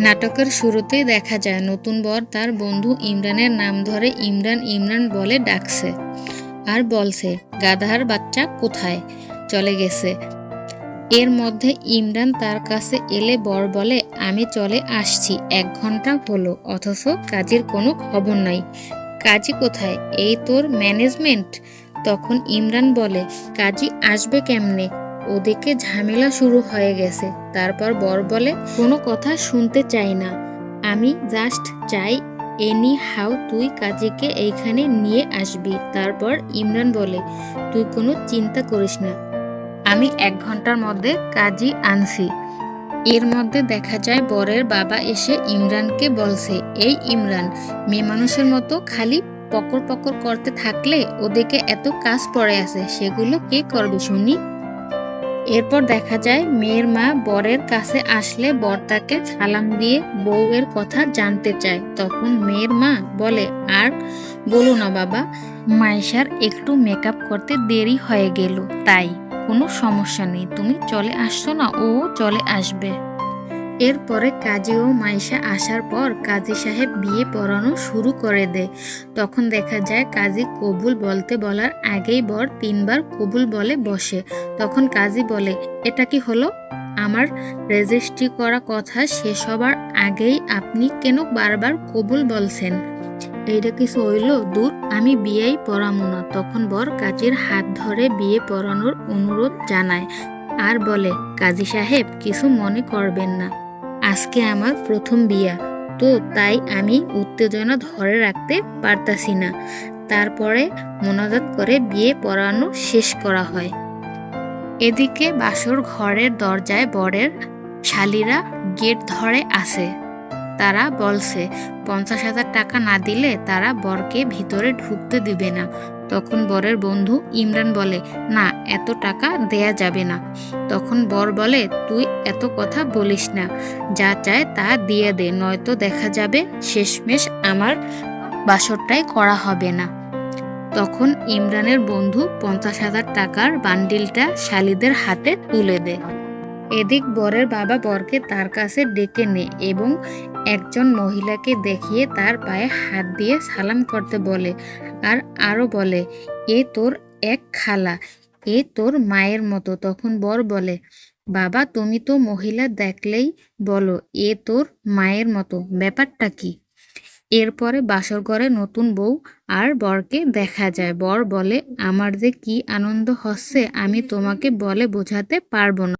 নাটকের শুরুতেই দেখা যায় নতুন বর তার বন্ধু ইমরানের নাম ধরে ইমরান ইমরান বলে ডাকছে। আর বলছে, গাধার বাচ্চা কোথায়? চলে গেছে। এর মধ্যে ইমরান তার কাছে এলে বর বলে, আমি চলে আসছি। এক ঘণ্টা হলো, অথচ কাজের কোনো খবর নাই। কাজী কোথায়? এই তোর ম্যানেজমেন্ট? তখন ইমরান বলে, কাজী আসবে কেমনে? ওদিকে ঝামেলা শুরু হয়ে গেছে। তারপর বর বলে, কোনো কথা শুনতে চাই না। আমি জাস্ট চাই এনি হাউ তুই কাজীকে এইখানে নিয়ে আসবি। তারপর ইমরান বলে, তুই কোনো চিন্তা করিস না। আমি এক ঘণ্টার মধ্যে কাজী আনছি। এর মধ্যে দেখা যায় বরের বাবা এসে ইমরানকে বলছে, এই ইমরান, মেয়ে মানুষের মতো খালি পকর পকর করতে থাকলে ওদেরকে এত কাজ পড়ে আছে, সেগুলো কে করবে শুনি? এরপর দেখা যায় মেয়ের মা বরের কাছে আসলে বর তাকে সালাম দিয়ে বউয়ের কথা জানতে চায়। তখন মেয়ের মা বলে, আর বলো না বাবা, মায়েশার একটু মেকআপ করতে দেরি হয়ে গেল, তাই কোনো সমস্যা নেই, তুমি চলে আসছো না, ও চলে আসবে। এরপরে কাজী ও মাইশা আসার পর কাজী সাহেব বিয়ে পড়ানো শুরু করে দেয়। তখন দেখা যায় কাজী কবুল বলতে বলার আগেই বর তিনবার কবুল বলে বসে। তখন কাজী বলে, এটা কি হলো? আমার রেজিস্ট্রি করা কথা শেষ হবার আগেই আপনি কেন বারবার কবুল বলছেন? এইটা কিছু হইল? দূর, আমি বিয়েই পড়ামো না। তখন বর কাজীর হাত ধরে বিয়ে পড়ানোর অনুরোধ জানায়। আর বলে, কাজী সাহেব, কিছু মনে করবেন না। আজকে আমার প্রথম বিয়া। তো তাই আমি উত্তেজনা ধরে রাখতে পারতাছি না। তারপরে মোনাজাত করে বিয়ে পড়ানো শেষ করা হয়। এদিকে বাসর ঘরের দরজায় বরের শালিরা গেট ধরে আছে। তারা বলছে, পঞ্চাশ হাজার টাকা না দিলে তারা বরকে ভিতরে ঢুকতে দিবে না। তখন বরের বন্ধু ইমরান বলে, না, এত টাকা দেয়া যাবে না। তখন বর বলে, তুই এত কথা বলিস না। যা চায় তা দিয়ে দে, নয়তো দেখা যাবে শেষমেশ আমার বাসরটাই করা হবে না। তখন ইমরানের বন্ধু পঞ্চাশ হাজার টাকার বান্ডিলটা শালিদের হাতে তুলে দেয়। এদিক বরের বাবা বরকে তার কাছে ডেকে নেয় এবং একজন মহিলাকে দেখিয়ে তার পায়ে হাত দিয়ে সালাম করতে বলে আর আরও বলে, এ তোর এক খালা, এ তোর মায়ের মতো। তখন বর বলে, বাবা, তুমি তো মহিলা দেখলেই বলো, এ তোর মায়ের মতো, ব্যাপারটা কি? এরপরে বাসর ঘরে নতুন বউ আর বরকে দেখা যায়। বর বলে, আমার যে কি আনন্দ হচ্ছে, আমি তোমাকে বলে বোঝাতে পারব না।